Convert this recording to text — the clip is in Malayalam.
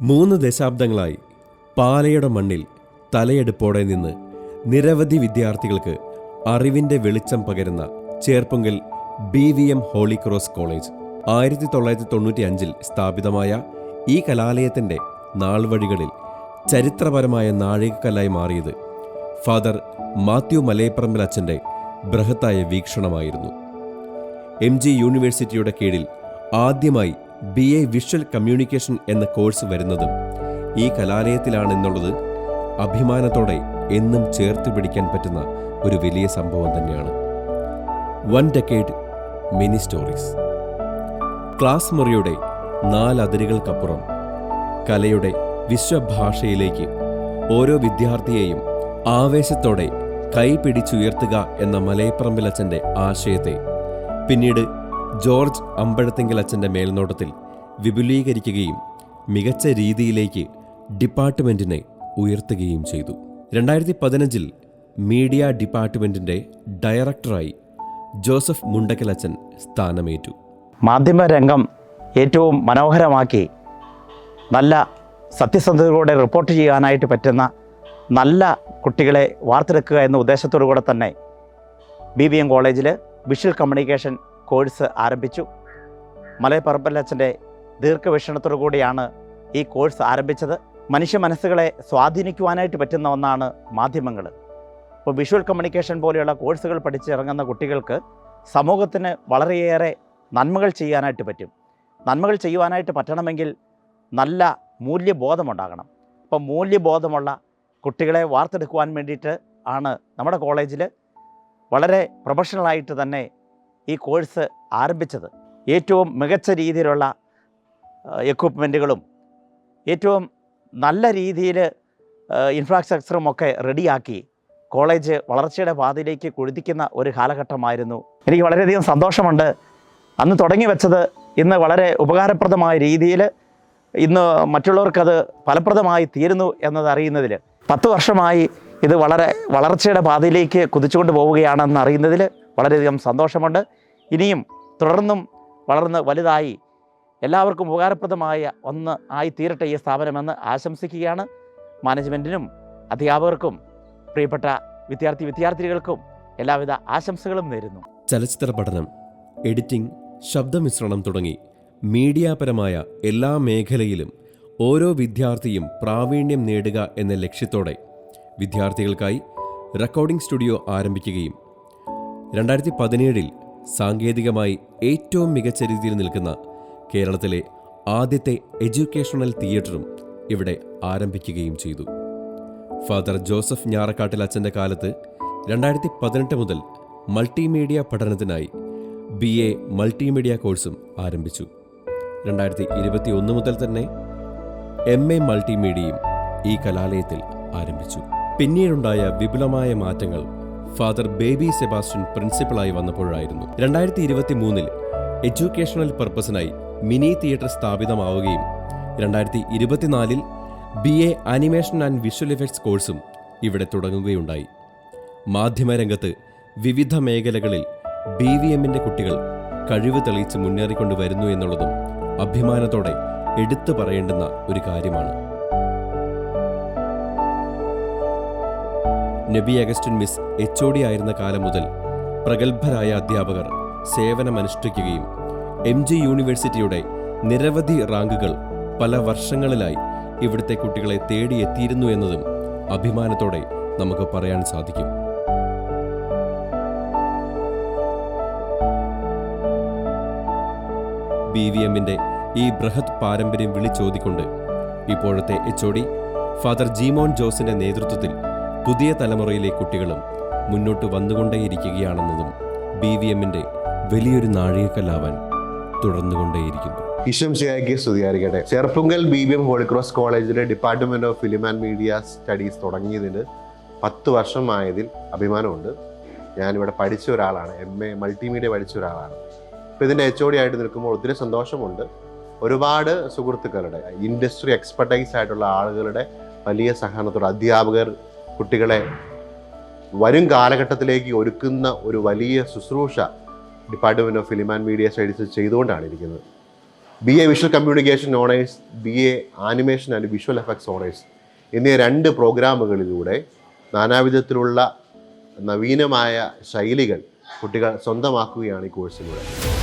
മൂന്ന് ദശാബ്ദങ്ങളായി പാലയുടെ മണ്ണിൽ തലയെടുപ്പോടെ നിന്ന് നിരവധി വിദ്യാർത്ഥികൾക്ക് അറിവിന്റെ വെളിച്ചം പകരുന്ന Cherpunkal B V M holy cross college ആയിരത്തി തൊള്ളായിരത്തി തൊണ്ണൂറ്റി അഞ്ചിൽ സ്ഥാപിതമായ ഈ കലാലയത്തിന്റെ നാൾവഴികളിൽ ചരിത്രപരമായ നാഴികക്കല്ലായി മാറിയത് ഫാദർ മാത്യു മലയപ്പറമ്പിൽ അച്ഛന്റെ ബൃഹത്തായ വീക്ഷണമായിരുന്നു. എം ജി യൂണിവേഴ്സിറ്റിയുടെ കീഴിൽ ആദ്യമായി ബി എ വിഷ്വൽ കമ്മ്യൂണിക്കേഷൻ എന്ന കോഴ്സ് വരുന്നതും ഈ കലാലയത്തിലാണെന്നുള്ളത് അഭിമാനത്തോടെ എന്നും ചേർത്ത് പിടിക്കാൻ പറ്റുന്ന ഒരു വലിയ സംഭവം തന്നെയാണ്. One decade mini stories class മുറിയുടെ നാലതിരുകൾക്കപ്പുറം കലയുടെ വിശ്വഭാഷയിലേക്ക് ഓരോ വിദ്യാർത്ഥിയെയും ആവേശത്തോടെ കൈപിടിച്ചുയർത്തുക എന്ന മലയപ്പറമ്പിലച്ചന്റെ ആശയത്തെ പിന്നീട് ജോർജ് അമ്പഴത്തിങ്കൽ അച്ഛന്റെ മേൽനോട്ടത്തിൽ വിപുലീകരിക്കുകയും മികച്ച രീതിയിലേക്ക് ഡിപ്പാർട്ട്മെന്റിനെ ഉയർത്തുകയും ചെയ്തു. രണ്ടായിരത്തി പതിനഞ്ചിൽ മീഡിയ ഡിപ്പാർട്ട്മെന്റിന്റെ ഡയറക്ടറായി ജോസഫ് മുണ്ടക്കലച്ചൻ സ്ഥാനമേറ്റു. മാധ്യമരംഗം ഏറ്റവും മനോഹരമാക്കി നല്ല സത്യസന്ധതയോടെ റിപ്പോർട്ട് ചെയ്യാനായിട്ട് പറ്റുന്ന നല്ല കുട്ടികളെ വാർത്തെടുക്കുക എന്ന ഉദ്ദേശത്തോടു കൂടെ തന്നെ ബി ബി എം കോളേജിൽ വിഷ്വൽ കമ്മ്യൂണിക്കേഷൻ കോഴ്സ് ആരംഭിച്ചു. മലയപ്പറമ്പലച്ചന്റെ ദീർഘവീക്ഷണത്തോടു കൂടിയാണ് ഈ കോഴ്സ് ആരംഭിച്ചത്. മനുഷ്യ മനസ്സുകളെ സ്വാധീനിക്കുവാനായിട്ട് പറ്റുന്ന ഒന്നാണ് മാധ്യമങ്ങൾ ഇപ്പോൾ വിഷ്വൽ കമ്മ്യൂണിക്കേഷൻ പോലെയുള്ള കോഴ്സുകൾ പഠിച്ചിറങ്ങുന്ന കുട്ടികൾക്ക് സമൂഹത്തിന് വളരെയേറെ നന്മകൾ ചെയ്യാനായിട്ട് പറ്റും. നന്മകൾ ചെയ്യുവാനായിട്ട് പറ്റണമെങ്കിൽ നല്ല മൂല്യബോധമുണ്ടാകണം. അപ്പോൾ മൂല്യബോധമുള്ള കുട്ടികളെ വാർത്തെടുക്കുവാൻ വേണ്ടിയിട്ട് ആണ് നമ്മുടെ കോളേജിൽ വളരെ പ്രൊഫഷണലായിട്ട് തന്നെ ഈ കോഴ്സ് ആരംഭിച്ചത്. ഏറ്റവും മികച്ച രീതിയിലുള്ള എക്യുപ്മെന്റുകളും ഏറ്റവും നല്ല രീതിയിൽ ഇൻഫ്രാസ്ട്രക്ചറും ഒക്കെ റെഡിയാക്കി കോളേജ് വളർച്ചയുടെ പാതയിലേക്ക് കുഴുതിക്കുന്ന ഒരു കാലഘട്ടമായിരുന്നു. എനിക്ക് വളരെയധികം സന്തോഷമുണ്ട്. അന്ന് തുടങ്ങി വെച്ചത് ഇന്ന് വളരെ ഉപകാരപ്രദമായ രീതിയിൽ ഇന്ന് മറ്റുള്ളവർക്കത് ഫലപ്രദമായി തീരുന്നു എന്നത് അറിയുന്നതിൽ പത്ത് വർഷമായി ഇത് വളരെ വളർച്ചയുടെ പാതയിലേക്ക് കുതിച്ചുകൊണ്ട് പോവുകയാണെന്ന് അറിയുന്നതിൽ വളരെയധികം സന്തോഷമുണ്ട്. ഇനിയും തുടർന്നും വളർന്ന് വലുതായി എല്ലാവർക്കും ഉപകാരപ്രദമായ ഒന്ന് ആയി തീരട്ടെ ഈ സ്ഥാപനമെന്ന് ആശംസിക്കുകയാണ്. മാനേജ്മെന്റിനും അധ്യാപകർക്കും പ്രിയപ്പെട്ട വിദ്യാർത്ഥി വിദ്യാർത്ഥികൾക്കും എല്ലാവിധ ആശംസകളും നേരുന്നു. ചലച്ചിത്ര പഠനം എഡിറ്റിംഗ് ശബ്ദമിശ്രണം തുടങ്ങി മീഡിയാപരമായ എല്ലാ മേഖലയിലും ഓരോ വിദ്യാർത്ഥിയും പ്രാവീണ്യം നേടുക എന്ന ലക്ഷ്യത്തോടെ വിദ്യാർത്ഥികൾക്കായി റെക്കോർഡിംഗ് സ്റ്റുഡിയോ ആരംഭിക്കുകയും രണ്ടായിരത്തി പതിനേഴിൽ സാങ്കേതികമായി ഏറ്റവും മികച്ച രീതിയിൽ നിൽക്കുന്ന കേരളത്തിലെ ആദ്യത്തെ എഡ്യൂക്കേഷണൽ തിയേറ്ററും ഇവിടെ ആരംഭിക്കുകയും ചെയ്തു. ഫാദർ ജോസഫ് ഞാറക്കാട്ടിൽ അച്ഛന്റെ കാലത്ത് രണ്ടായിരത്തി പതിനെട്ട് മുതൽ മൾട്ടിമീഡിയ പഠനത്തിനായി ബി എ മൾട്ടിമീഡിയ കോഴ്സും ആരംഭിച്ചു. രണ്ടായിരത്തി ഇരുപത്തി ഒന്ന് മുതൽ തന്നെ എം എ മൾട്ടിമീഡിയയും ഈ കലാലയത്തിൽ ആരംഭിച്ചു. പിന്നീടുണ്ടായ വിപുലമായ മാറ്റങ്ങൾ ഫാദർ ബേബി സെബാസ്റ്റ്യൻ പ്രിൻസിപ്പളായി വന്നപ്പോഴായിരുന്നു. രണ്ടായിരത്തി ഇരുപത്തി മൂന്നിൽ എഡ്യൂക്കേഷണൽ പർപ്പസിനായി മിനി തിയേറ്റർ സ്ഥാപിതമാവുകയും രണ്ടായിരത്തി ഇരുപത്തിനാലിൽ B A animation and visual effects കോഴ്സും ഇവിടെ തുടങ്ങുകയുണ്ടായി. മാധ്യമരംഗത്ത് വിവിധ മേഖലകളിൽ ബി വി എമ്മിന്റെ കുട്ടികൾ കഴിവ് തെളിയിച്ച് മുന്നേറിക്കൊണ്ട് വരുന്നു എന്നുള്ളതും അഭിമാനത്തോടെ എടുത്തു പറയേണ്ടുന്ന ഒരു കാര്യമാണ്. നബി Augustine miss H O D ആയിരുന്ന കാലം മുതൽ പ്രഗത്ഭരായ അധ്യാപകർ സേവനമനുഷ്ഠിക്കുകയും എം ജി യൂണിവേഴ്സിറ്റിയുടെ നിരവധി റാങ്കുകൾ പല വർഷങ്ങളിലായി ഇവിടുത്തെ കുട്ടികളെ തേടിയെത്തിയിരുന്നു എന്നതും അഭിമാനത്തോടെ നമുക്ക് പറയാൻ സാധിക്കും. ബി വി എമ്മിന്റെ ഈ ബൃഹത് പാരമ്പര്യം വിളിച്ചോതിക്കൊണ്ട് ഇപ്പോഴത്തെ H O D father Jeemon ജോസിന്റെ നേതൃത്വത്തിൽ പുതിയ തലമുറയിലെ കുട്ടികളും മുന്നോട്ട് വന്നുകൊണ്ടേയിരിക്കുകയാണെന്നതും ബി വി എമ്മിന്റെ വലിയൊരു നാഴികക്കല്ലാവാൻ തുടർന്നുകൊണ്ടേയിരിക്കുന്നു. ഈശ്വം ശിയാക്കി സ്തുതിയായിരിക്കട്ടെ. Cherpunkal B B M holy cross കോളേജിലെ department of film and media studies തുടങ്ങിയതിന് പത്ത് വർഷമായതിൽ അഭിമാനമുണ്ട്. ഞാനിവിടെ പഠിച്ച ഒരാളാണ്. എം എ മൾട്ടിമീഡിയ പഠിച്ച ഒരാളാണ്. അപ്പോൾ ഇതിന്റെ എച്ച് ഒ ഡി ആയിട്ട് നിൽക്കുമ്പോൾ ഒത്തിരി സന്തോഷമുണ്ട്. ഒരുപാട് സുഹൃത്തുക്കളുടെ ഇൻഡസ്ട്രി എക്സ്പെർട്ടൈസ് ആയിട്ടുള്ള ആളുകളുടെ വലിയ സഹകരണത്തോടെ അധ്യാപകർ കുട്ടികളെ വരും കാലഘട്ടത്തിലേക്ക് ഒരുക്കുന്ന ഒരു വലിയ ശുശ്രൂഷ department of film and media studies ചെയ്തുകൊണ്ടാണ് ഇരിക്കുന്നത്. B A visual communication honours B A animation and visual effects honours എന്നീ രണ്ട് പ്രോഗ്രാമുകളിലൂടെ നാനാവിധത്തിലുള്ള നവീനമായ ശൈലികൾ കുട്ടികൾ സ്വന്തമാക്കുകയാണ് ഈ കോഴ്സിലൂടെ